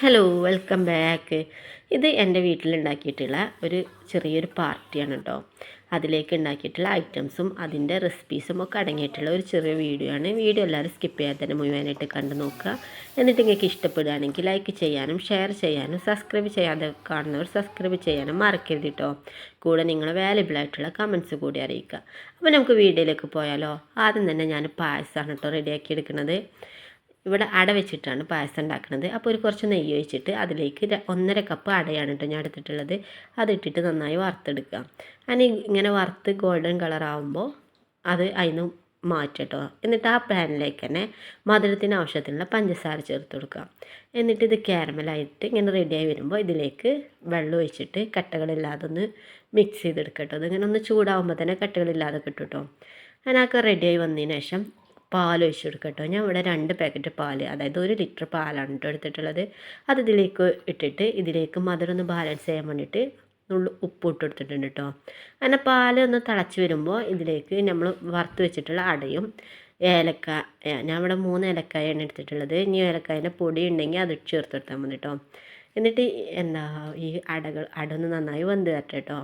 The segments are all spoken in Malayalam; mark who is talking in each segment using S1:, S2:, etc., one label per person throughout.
S1: ഹലോ വെൽക്കം ബാക്ക് ഇത് എന്റെ വീട്ടിലുണ്ടാക്കിയിട്ടുള്ള ഒരു ചെറിയൊരു പാർട്ടിയാണ് കേട്ടോ അതിലേക്ക് ഉണ്ടാക്കിയിട്ടുള്ള ഐറ്റംസും അതിന്റെ റെസിപ്പീസും ഒക്കെ അടങ്ങിയിട്ടുള്ള ഒരു ചെറിയ വീഡിയോ ആണ്. വീഡിയോ എല്ലാവരും സ്കിപ്പ് ചെയ്യാതെ തന്നെ മുഴുവനായിട്ട് കണ്ടു നോക്കുക. എന്നിട്ട് നിങ്ങൾക്ക് ഇഷ്ടപ്പെടുകയാണെങ്കിൽ ലൈക്ക് ചെയ്യാനും ഷെയർ ചെയ്യാനും സബ്സ്ക്രൈബ് ചെയ്യാതെ കാണുന്നവർ സബ്സ്ക്രൈബ് ചെയ്യാനും മറക്കരുത് കേട്ടോ കൂടെ നിങ്ങൾ വാലുബിൾ ആയിട്ടുള്ള കമൻസ് കൂടി അറിയിക്കുക. അപ്പോൾ നമുക്ക് വീഡിയോയിലേക്ക് പോയാലോ? ആദ്യം തന്നെ ഞാൻ പായസമാണ് കേട്ടോ റെഡിയാക്കി എടുക്കുന്നത്. ഇവിടെ അട വെച്ചിട്ടാണ് പായസം ഉണ്ടാക്കുന്നത് അപ്പോൾ ഒരു കുറച്ച് നെയ്യ് ഒഴിച്ചിട്ട് അതിലേക്ക് ഒന്നര കപ്പ് അടയാണ് കേട്ടോ ഞാൻ എടുത്തിട്ടുള്ളത്. അതിട്ടിട്ട് നന്നായി വറുത്തെടുക്കുക. അതിന് ഇങ്ങനെ വറുത്ത് ഗോൾഡൻ കളർ ആവുമ്പോൾ അത് അതിന് മാറ്റട്ടോ എന്നിട്ട് ആ പാനിലേക്ക് തന്നെ മധുരത്തിന് ആവശ്യത്തിനുള്ള പഞ്ചസാര ചേർത്ത് കൊടുക്കുക. എന്നിട്ട് ഇത് കാരമലായിട്ട് ഇങ്ങനെ റെഡിയായി വരുമ്പോൾ ഇതിലേക്ക് വെള്ളം ഒഴിച്ചിട്ട് കട്ടകളില്ലാതെ ഒന്ന് മിക്സ് ചെയ്തെടുക്കട്ടോ അതിങ്ങനെ ഒന്ന് ചൂടാവുമ്പോൾ തന്നെ കട്ടകളില്ലാതെ കിട്ടും കേട്ടോ അതിനൊക്കെ റെഡിയായി വന്നതിന് ശേഷം പാൽ ഒഴിച്ച് കൊടുക്കുക കേട്ടോ ഞാൻ ഇവിടെ രണ്ട് പാക്കറ്റ് പാൽ അതായത് ഒരു ലിറ്റർ പാലാണ് കേട്ടോ എടുത്തിട്ടുള്ളത്. അത് ഇതിലേക്ക് ഇട്ടിട്ട് ഇതിലേക്ക് മധുരം ഒന്ന് ബാലൻസ് ചെയ്യാൻ വേണ്ടിയിട്ട് നുള്ളു ഉപ്പ് ഇട്ട് കൊടുത്തിട്ടുണ്ട് കേട്ടോ അങ്ങനെ പാൽ ഒന്ന് തിളച്ച് വരുമ്പോൾ ഇതിലേക്ക് നമ്മൾ വറുത്ത് വെച്ചിട്ടുള്ള അടയും ഏലക്ക ഞാൻ ഇവിടെ മൂന്ന് ഏലക്കായാണ് എടുത്തിട്ടുള്ളത്. ഇനി ഏലക്കായന്റെ പൊടി ഉണ്ടെങ്കിൽ അത് ചേർത്ത് കൊടുത്താൽ മതി കേട്ടോ എന്നിട്ട് എന്താ ഈ അടകൾ അട ഒന്ന് നന്നായി വെന്ത് തരട്ടെ കേട്ടോ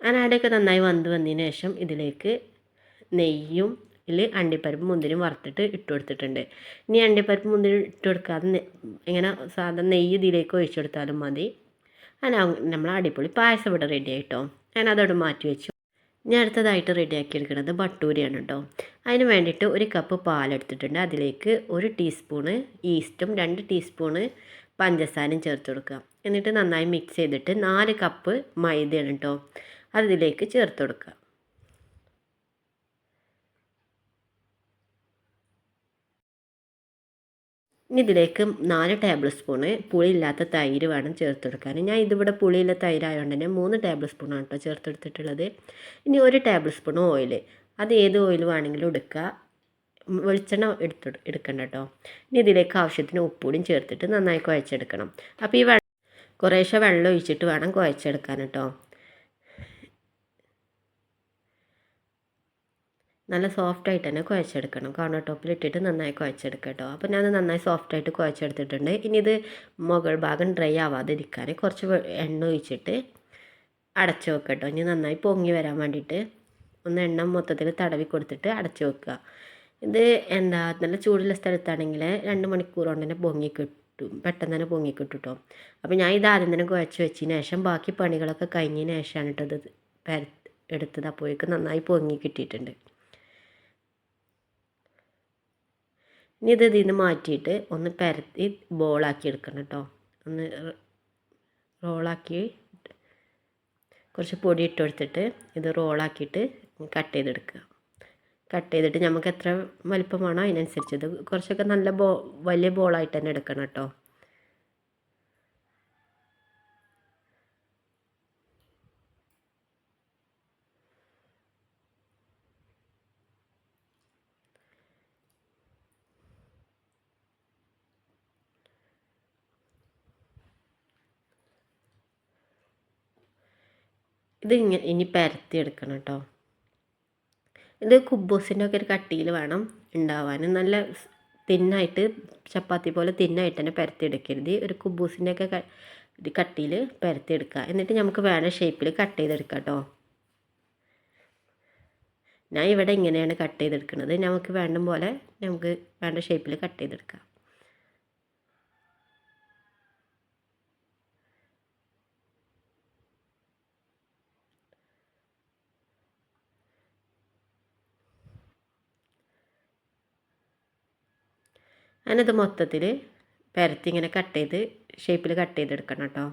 S1: അങ്ങനെ അടയൊക്കെ നന്നായി വന്ന് വന്നതിന് ശേഷം ഇതിലേക്ക് നെയ്യും ഇതിൽ അണ്ടിപ്പരിപ്പ് മുന്തിരി വറുത്തിട്ട് ഇട്ട് കൊടുത്തിട്ടുണ്ട്. ഇനി അണ്ടിപ്പരിപ്പ് മുന്തിരി ഇട്ട് കൊടുക്കാതെ ഇങ്ങനെ സാധാരണ നെയ്യ് ഇതിലേക്ക് ഒഴിച്ചു കൊടുത്താലും മതി. അങ്ങനെ നമ്മൾ അടിപൊളി പായസം ഇവിടെ റെഡി ആയിട്ടോ. ഞാൻ അതോട് മാറ്റി വെച്ചു. ഞാൻ അടുത്തതായിട്ട് റെഡിയാക്കി എടുക്കുന്നത് ബട്ടൂരിയാണ് കേട്ടോ അതിന് വേണ്ടിയിട്ട് ഒരു കപ്പ് പാലെടുത്തിട്ടുണ്ട് അതിലേക്ക് ഒരു ടീസ്പൂണ് ഈസ്റ്റും രണ്ട് ടീസ്പൂണ് പഞ്ചസാരയും ചേർത്ത് കൊടുക്കുക. എന്നിട്ട് നന്നായി മിക്സ് ചെയ്തിട്ട് നാല് കപ്പ് മൈദയാണ് കേട്ടോ അതിലേക്ക് ചേർത്ത് കൊടുക്കുക. ഇനി ഇതിലേക്ക് നാല് ടേബിൾ സ്പൂണ് പുളിയില്ലാത്ത തൈര് വേണം ചേർത്തെടുക്കാൻ. ഞാൻ ഇതിവിടെ പുളിയില്ല തൈരായതുകൊണ്ട് തന്നെ മൂന്ന് ടേബിൾ സ്പൂണാണ് കേട്ടോ ചേർത്തെടുത്തിട്ടുള്ളത്. ഇനി ഒരു ടേബിൾ സ്പൂൺ ഓയിൽ അത് ഏത് ഓയിൽ വേണമെങ്കിലും എടുക്കുക. വെളിച്ചെണ്ണ എടുത്ത് എടുക്കണ്ട കേട്ടോ ഇനി ഇതിലേക്ക് ആവശ്യത്തിന് ഉപ്പൂടിയും ചേർത്തിട്ട് നന്നായി കുഴച്ചെടുക്കണം. അപ്പോൾ ഈ വെള്ളം കുറേശ്ശെ വെള്ളം ഒഴിച്ചിട്ട് വേണം കുഴച്ചെടുക്കാൻ കേട്ടോ നല്ല സോഫ്റ്റായിട്ട് തന്നെ കുഴച്ചെടുക്കണം. കോർണർ ടോപ്പിൽ ഇട്ടിട്ട് നന്നായി കുഴച്ചെടുക്കുക കേട്ടോ അപ്പോൾ ഞാൻ നന്നായി സോഫ്റ്റായിട്ട് കുഴച്ചെടുത്തിട്ടുണ്ട്. ഇനി ഇത് മുകൾ ഭാഗം ഡ്രൈ ആവാതിരിക്കാൻ കുറച്ച് എണ്ണ ഒഴിച്ചിട്ട് അടച്ചു വെക്കുക കേട്ടോ ഇനി നന്നായി പൊങ്ങി വരാൻ വേണ്ടിയിട്ട് ഒന്ന് എണ്ണ മൊത്തത്തിൽ തടവി കൊടുത്തിട്ട് അടച്ചു വെക്കുക ഇത് എന്താ നല്ല ചൂടുള്ള സ്ഥലത്താണെങ്കിൽ രണ്ട് മണിക്കൂർ കൊണ്ട് തന്നെ പൊങ്ങി കിട്ടും. പെട്ടെന്ന് തന്നെ പൊങ്ങി കിട്ടും കേട്ടോ അപ്പോൾ ഞാൻ ഇത് ആദ്യം തന്നെ കുഴച്ച് വെച്ചതിന് ശേഷം ബാക്കി പണികളൊക്കെ കഴിഞ്ഞതിന് ശേഷമാണ് കേട്ടോ ഇത് എടുത്തത്. അപ്പോഴേക്കും നന്നായി പൊങ്ങി കിട്ടിയിട്ടുണ്ട്. ഇനി ഇത് ഇതിൽ മാറ്റിയിട്ട് ഒന്ന് പരത്തി ബോളാക്കി എടുക്കണം കേട്ടോ. ഒന്ന് റോളാക്കി കുറച്ച് പൊടി ഇട്ട് കൊടുത്തിട്ട് ഇത് റോളാക്കിയിട്ട് കട്ട് ചെയ്തെടുക്കുക. കട്ട് ചെയ്തിട്ട് നമുക്ക് എത്ര വലിപ്പം വേണോ അതിനനുസരിച്ച് ഇത് കുറച്ചൊക്കെ നല്ല ബോ വലിയ ബോളായിട്ട് തന്നെ എടുക്കണം കേട്ടോ. ഇത് ഇങ്ങനെ ഇനി പരത്തി എടുക്കണം കേട്ടോ. ഇത് കുബൂസിന്റെ ഒക്കെ ഒരു കട്ടിയിൽ വേണം ഉണ്ടാവാൻ. നല്ല തിന്നായിട്ട് ചപ്പാത്തി പോലെ തിന്നായിട്ട് തന്നെ പരത്തി എടുക്കരുത് ഒരു കുബൂസിന്റെ ഒക്കെ കട്ടിയിൽ പരത്തി എടുക്കുക എന്നിട്ട് നമുക്ക് വേണ്ട ഷേപ്പിൽ കട്ട് ചെയ്തെടുക്കാം കേട്ടോ. ഞാൻ ഇവിടെ ഇങ്ങനെയാണ് കട്ട് ചെയ്തെടുക്കുന്നത്. നമുക്ക് വേണ്ട പോലെ നമുക്ക് വേണ്ട ഷേപ്പിൽ കട്ട് ചെയ്തെടുക്കാം. അതിനത് മൊത്തത്തിൽ പരത്തി ഇങ്ങനെ കട്ട് ചെയ്ത് ഷേപ്പിൽ കട്ട് ചെയ്തെടുക്കണം കേട്ടോ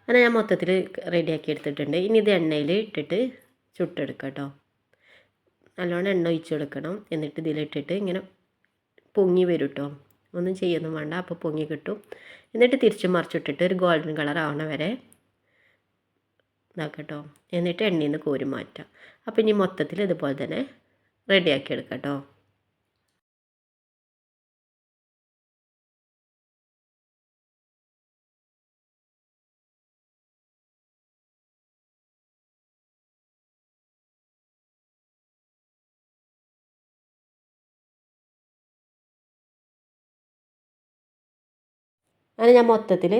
S1: അങ്ങനെ ഞാൻ മൊത്തത്തിൽ റെഡിയാക്കി എടുത്തിട്ടുണ്ട്. ഇനി ഇത് എണ്ണയിൽ ഇട്ടിട്ട് ചുട്ടെടുക്കാം കേട്ടോ നല്ലോണം എണ്ണ ഒഴിച്ച് കൊടുക്കണം. എന്നിട്ട് ഇതിലിട്ടിട്ട് ഇങ്ങനെ പൊങ്ങി വരും കേട്ടോ ഒന്നും ചെയ്യൊന്നും വേണ്ട. അപ്പോൾ പൊങ്ങി കിട്ടും. എന്നിട്ട് തിരിച്ച് മറിച്ചിട്ടിട്ട് ഒരു ഗോൾഡൻ കളർ ആവണ വരെ ഇതാക്കട്ടോ എന്നിട്ട് എണ്ണയിൽ നിന്ന് കോരി മാറ്റാം. അപ്പോൾ ഇനി മൊത്തത്തിൽ ഇതുപോലെ തന്നെ റെഡിയാക്കി എടുക്കാം കേട്ടോ അങ്ങനെ ഞാൻ മൊത്തത്തിൽ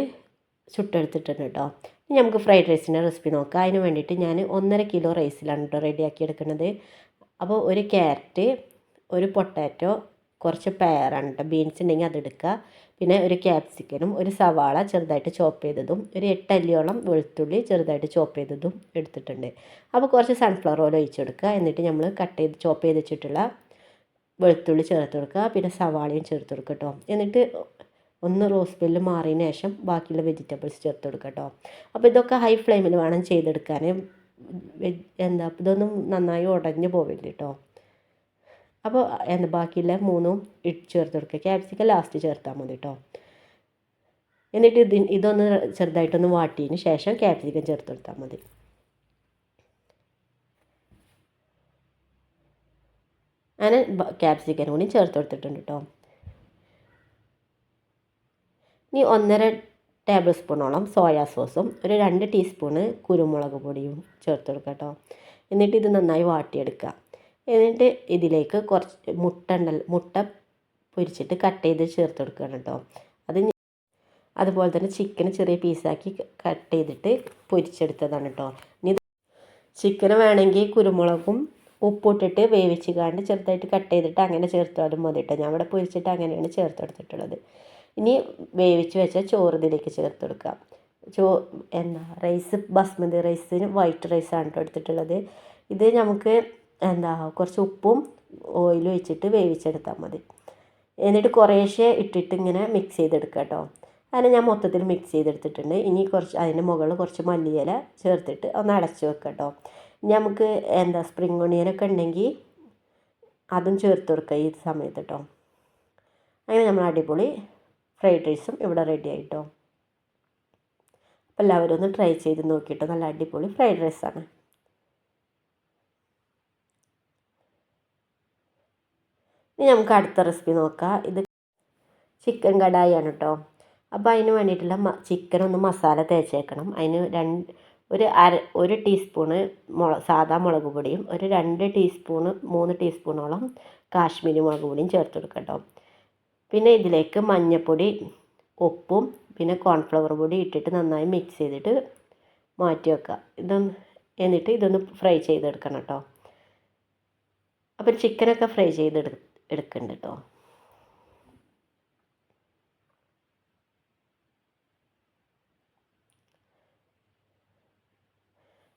S1: ചുട്ടെടുത്തിട്ടുണ്ട് കേട്ടോ. ഇനി നമുക്ക് ഫ്രൈഡ് റൈസിന്റെ റെസിപ്പി നോക്കാം. അതിന് വേണ്ടിയിട്ട് ഞാൻ ഒന്നര കിലോ റൈസിലാണ് കേട്ടോ റെഡിയാക്കി എടുക്കുന്നത് അപ്പോൾ ഒരു ക്യാരറ്റ് ഒരു പൊട്ടാറ്റോ കുറച്ച് പയറാണ് കേട്ടോ ബീൻസ് ഉണ്ടെങ്കിൽ അതെടുക്കുക പിന്നെ ഒരു ക്യാപ്സിക്കനും ഒരു സവാള ചെറുതായിട്ട് ചോപ്പ് ചെയ്തതും ഒരു എട്ടല്ലിയോളം വെളുത്തുള്ളി ചെറുതായിട്ട് ചോപ്പ് ചെയ്തതും എടുത്തിട്ടുണ്ട്. അപ്പോൾ കുറച്ച് സൺഫ്ലവർ ഓയിൽ ഒഴിച്ച് കൊടുക്കുക. എന്നിട്ട് നമ്മൾ കട്ട് ചെയ്ത് ചോപ്പ് ചെയ്ത് വെച്ചിട്ടുള്ള വെളുത്തുള്ളി ചേർത്ത് കൊടുക്കുക. പിന്നെ സവാളയും ചേർത്ത് കൊടുക്കുക കേട്ടോ എന്നിട്ട് ഒന്ന് റോസ് ബെല്ല് മാറിയതിന് ശേഷം ബാക്കിയുള്ള വെജിറ്റബിൾസ് ചേർത്ത് കൊടുക്കുക കേട്ടോ അപ്പോൾ ഇതൊക്കെ ഹൈ ഫ്ലെയിമിൽ വേണം ചെയ്തെടുക്കാൻ എന്താ ഇതൊന്നും നന്നായി ഉടഞ്ഞു പോവില്ല കേട്ടോ അപ്പോൾ എന്താ ബാക്കിയുള്ള മൂന്നും ഇട്ട് ചേർത്ത് കൊടുക്കുക. ക്യാപ്സിക്കം ലാസ്റ്റ് ചേർത്താൽ മതി കേട്ടോ എന്നിട്ട് ഇത് ഇതൊന്ന് ചെറുതായിട്ടൊന്ന് വാട്ടിയതിന് ശേഷം ക്യാപ്സിക്കം ചേർത്ത് കൊടുത്താൽ മതി. അങ്ങനെ ക്യാപ്സിക്കൻ കൂടി ചേർത്ത് കൊടുത്തിട്ടുണ്ട് കേട്ടോ ഇനി ഒന്നര ടേബിൾ സ്പൂണോളം സോയാ സോസും ഒരു രണ്ട് ടീസ്പൂണ് കുരുമുളക് പൊടിയും ചേർത്ത് കൊടുക്കുക കേട്ടോ. എന്നിട്ട് ഇത് നന്നായി വാട്ടിയെടുക്കുക. എന്നിട്ട് ഇതിലേക്ക് കുറച്ച് മുട്ട ഉണ്ടല്ലോ മുട്ട പൊരിച്ചിട്ട് കട്ട് ചെയ്ത് ചേർത്ത് കൊടുക്കണം കേട്ടോ. അത് അതുപോലെ തന്നെ ചിക്കൻ ചെറിയ പീസാക്കി കട്ട് ചെയ്തിട്ട് പൊരിച്ചെടുത്തതാണ് കേട്ടോ. ഇനി ചിക്കൻ വേണമെങ്കിൽ കുരുമുളകും ഉപ്പിട്ടിട്ട് വേവിച്ച് കാണ്ട് ചെറുതായിട്ട് കട്ട് ചെയ്തിട്ട് അങ്ങനെ ചേർത്താലും മതി കേട്ടോ. ഞാൻ ഇവിടെ പൊരിച്ചിട്ട് അങ്ങനെയാണ് ചേർത്ത് കൊടുത്തിട്ടുള്ളത്. ഇനി വേവിച്ച് വെച്ച ചോറ് ഇതിലേക്ക് ചേർത്ത് കൊടുക്കുക. ചോ എന്താ റൈസ് ബസ്മതി റൈസിന് വൈറ്റ് റൈസാണ് കേട്ടോ എടുത്തിട്ടുള്ളത്. ഇത് നമുക്ക് എന്താ കുറച്ച് ഉപ്പും ഓയിലും ഒഴിച്ചിട്ട് വേവിച്ചെടുത്താൽ മതി. എന്നിട്ട് കുറേശ്ശെ ഇട്ടിട്ട് ഇങ്ങനെ മിക്സ് ചെയ്തെടുക്കുക കേട്ടോ അതിനെ ഞാൻ മൊത്തത്തിൽ മിക്സ് ചെയ്തെടുത്തിട്ടുണ്ട്. ഇനി കുറച്ച് അതിന്റെ മുകളിൽ കുറച്ച് മല്ലിയില ചേർത്തിട്ട് ഒന്ന് അടച്ച് വെക്കുക കേട്ടോ നമുക്ക് എന്താ സ്പ്രിംഗ് ഒണിയനൊക്കെ ഉണ്ടെങ്കിൽ അതും ചേർത്ത് കൊടുക്കുക ഈ സമയത്ത് കേട്ടോ അങ്ങനെ നമ്മൾ അടിപൊളി ഫ്രൈഡ് റൈസും ഇവിടെ റെഡി ആയിട്ടോ. അപ്പോൾ എല്ലാവരും ഒന്ന് ട്രൈ ചെയ്ത് നോക്കിയിട്ടോ നല്ല അടിപൊളി ഫ്രൈഡ് റൈസാണ് ഇനി നമുക്ക് അടുത്ത റെസിപ്പി നോക്കാം. ഇത് ചിക്കൻ കടായിയാണ് കേട്ടോ അപ്പോൾ അതിന് വേണ്ടിയിട്ടുള്ള ചിക്കൻ ഒന്ന് മസാല തേച്ചേക്കണം. അതിന് രണ്ട് ഒരു അര ഒരു ടീസ്പൂണ് മുള സാധാ മുളക് പൊടിയും ഒരു രണ്ട് ടീസ്പൂണ് മൂന്ന് ടീസ്പൂണോളം കാശ്മീരി മുളക് പൊടിയും ചേർത്ത് കൊടുക്കട്ടോ കേട്ടോ പിന്നെ ഇതിലേക്ക് മഞ്ഞൾപ്പൊടി ഉപ്പും പിന്നെ കോൺഫ്ലവർ പൊടി ഇട്ടിട്ട് നന്നായി മിക്സ് ചെയ്തിട്ട് മാറ്റി വെക്കുക. ഇതൊന്ന് എന്നിട്ട് ഇതൊന്ന് ഫ്രൈ ചെയ്തെടുക്കണം കേട്ടോ അപ്പോൾ ചിക്കനൊക്കെ ഫ്രൈ ചെയ്തെടു എടുക്കുന്നുണ്ട് കേട്ടോ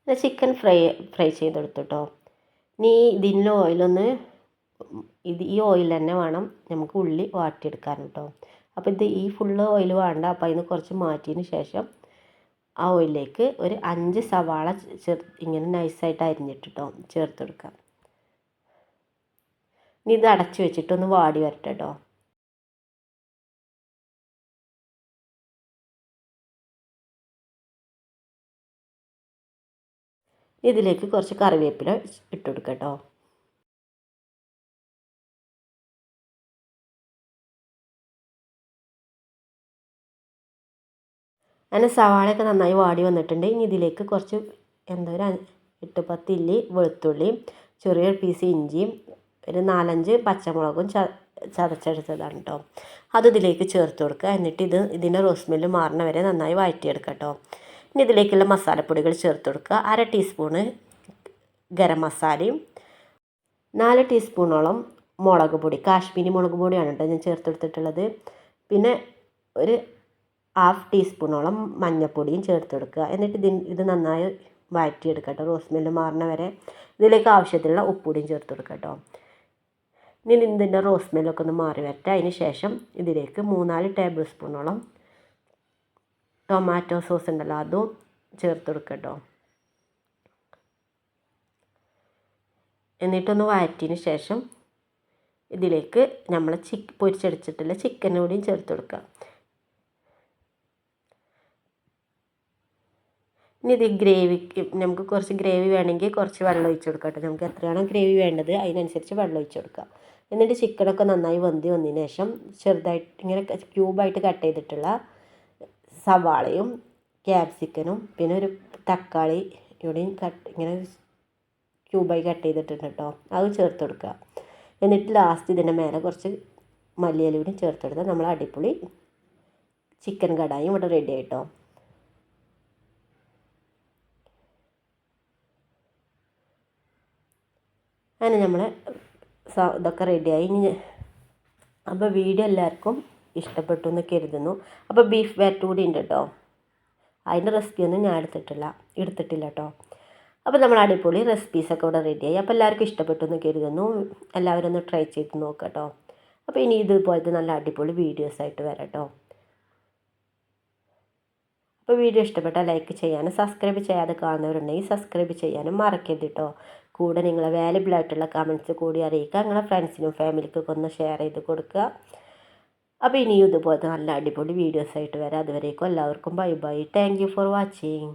S1: ചിക്കൻ ഫ്രൈ ഫ്രൈ ചെയ്തെടുത്തു കേട്ടോ നീ ഇതിന്റെ ഓയിലൊന്ന് ഇത് ഈ ഓയിൽ തന്നെ വേണം. നമുക്ക് ഉള്ളി വാട്ടിയെടുക്കാൻ കേട്ടോ അപ്പോൾ ഇത് ഈ ഫുള്ള് ഓയിൽ വേണ്ട. അപ്പോൾ അതിന് കുറച്ച് മാറ്റിയതിന് ശേഷം ആ ഓയിലിലേക്ക് ഒരു അഞ്ച് സവാള ചെർ ഇങ്ങനെ നൈസായിട്ട് അരിഞ്ഞിട്ട് കേട്ടോ ചേർത്ത് കൊടുക്കാം ഇനി ഇത് അടച്ച് വെച്ചിട്ടൊന്ന് വാടി വരട്ടെ കേട്ടോ ഇതിലേക്ക് കുറച്ച് കറിവേപ്പില ഇട്ട് കൊടുക്കാം അങ്ങനെ സവാളയൊക്കെ നന്നായി വാടി വന്നിട്ടുണ്ട്. ഇനി ഇതിലേക്ക് കുറച്ച് എന്താ ഒരു എട്ട് പത്ത് ഇല്ലി വെളുത്തുള്ളിയും ചെറിയൊരു പീസ് ഇഞ്ചിയും ഒരു നാലഞ്ച് പച്ചമുളകും ച ചതച്ചെടുത്തതാണ് കേട്ടോ അത് ഇതിലേക്ക് ചേർത്ത് കൊടുക്കുക. എന്നിട്ട് ഇത് ഇതിന്റെ റോസ്മെല്ല് മാറണ വരെ നന്നായി വഴറ്റിയെടുക്കുക കേട്ടോ ഇനി ഇതിലേക്കുള്ള മസാലപ്പൊടികൾ ചേർത്ത് കൊടുക്കുക. അര ടീസ്പൂണ് ഗരം മസാലയും നാല് ടീസ്പൂണോളം മുളക് പൊടി കാശ്മീരി മുളക് പൊടിയാണ് കേട്ടോ ഞാൻ ചേർത്തെടുത്തിട്ടുള്ളത് പിന്നെ ഒരു ഹാഫ് ടീസ്പൂണോളം മഞ്ഞൾപ്പൊടിയും ചേർത്ത് കൊടുക്കുക എന്നിട്ട് ഇത് ഇത് നന്നായി വഴറ്റിയെടുക്കുക കേട്ടോ റോസ് മില്ല് മാറണ വരെ ഇതിലേക്ക് ആവശ്യത്തിലുള്ള ഉപ്പുപൊടിയും ചേർത്ത് കൊടുക്കുക കേട്ടോ ഇനി ഇതിന്റെ റോസ് മില്ലൊക്കെ ഒന്ന് മാറി വരട്ടെ. അതിന് ശേഷം ഇതിലേക്ക് മൂന്നാൽ ടേബിൾ സ്പൂണോളം ടൊമാറ്റോ സോസ് ഉണ്ടല്ലോ അതും ചേർത്ത് കൊടുക്കുക കേട്ടോ എന്നിട്ടൊന്ന് വഴറ്റിയതിന് ശേഷം ഇതിലേക്ക് നമ്മൾ ചിക്ക് പൊരിച്ചടിച്ചിട്ടുള്ള ചിക്കൻ കൂടിയും ചേർത്ത് കൊടുക്കുക ഇനി ഇത് ഗ്രേവിക്ക് നമുക്ക് കുറച്ച് ഗ്രേവി വേണമെങ്കിൽ കുറച്ച് വെള്ളം ഒഴിച്ച് കൊടുക്കാം കേട്ടോ. നമുക്ക് എത്രയാണോ ഗ്രേവി വേണ്ടത് അതിനനുസരിച്ച് വെള്ളം ഒഴിച്ച് കൊടുക്കാം. എന്നിട്ട് ചിക്കനൊക്കെ നന്നായി വന്തി വന്നതിന് ശേഷം ചെറുതായിട്ട് ഇങ്ങനെ ക്യൂബായിട്ട് കട്ട് ചെയ്തിട്ടുള്ള സവാളയും ക്യാപ്സിക്കനും പിന്നെ ഒരു തക്കാളി ഇവിടെയും കട്ട് ഇങ്ങനെ ക്യൂബായി കട്ട് ചെയ്തിട്ടുണ്ട് കേട്ടോ. അത് ചേർത്ത് കൊടുക്കുക. എന്നിട്ട് ലാസ്റ്റ് ഇതിന്റെ മേലെ കുറച്ച് മല്ലിയില കൂടി ചേർത്ത് കൊടുത്താൽ നമ്മൾ അടിപൊളി ചിക്കൻ കടായും ഇവിടെ റെഡി ആയിട്ടോ അങ്ങനെ നമ്മൾ ഇതൊക്കെ റെഡിയായി ഇനി അപ്പോൾ വീഡിയോ എല്ലാവർക്കും ഇഷ്ടപ്പെട്ടു എന്ന് കരുതുന്നു. അപ്പോൾ ബീഫ് വാറ്റ് കൂടി ഉണ്ട് കേട്ടോ അതിന്റെ റെസിപ്പിയൊന്നും ഞാൻ എടുത്തിട്ടില്ല. എടുത്തിട്ടില്ല കേട്ടോ അപ്പോൾ നമ്മൾ അടിപൊളി റെസിപ്പീസൊക്കെ ഇവിടെ റെഡിയായി അപ്പോൾ എല്ലാവർക്കും ഇഷ്ടപ്പെട്ടു എന്ന് കരുതുന്നു. എല്ലാവരും ഒന്ന് ട്രൈ ചെയ്ത് നോക്കാം കേട്ടോ അപ്പോൾ ഇനി ഇതുപോലത്തെ നല്ല അടിപൊളി വീഡിയോസായിട്ട് വരാം കേട്ടോ അപ്പോൾ വീഡിയോ ഇഷ്ടപ്പെട്ടാൽ ലൈക്ക് ചെയ്യാനും സബ്സ്ക്രൈബ് ചെയ്യാതെ കാണുന്നവരുണ്ടെങ്കിൽ സബ്സ്ക്രൈബ് ചെയ്യാനും മറക്കരുത് കേട്ടോ കൂടെ നിങ്ങളെ വാല്യബിൾ ആയിട്ടുള്ള കമന്റ്സ് കൂടി അറിയിക്കുക. നിങ്ങളെ ഫ്രണ്ട്സിനും ഫാമിലിക്കൊക്കെ ഒന്ന് ഷെയർ ചെയ്ത് കൊടുക്കുക. അപ്പോൾ ഇനിയും ഇതുപോലത്തെ നല്ല അടിപൊളി വീഡിയോസായിട്ട് വരാം. അതുവരേക്കും എല്ലാവർക്കും bye bye thank for watching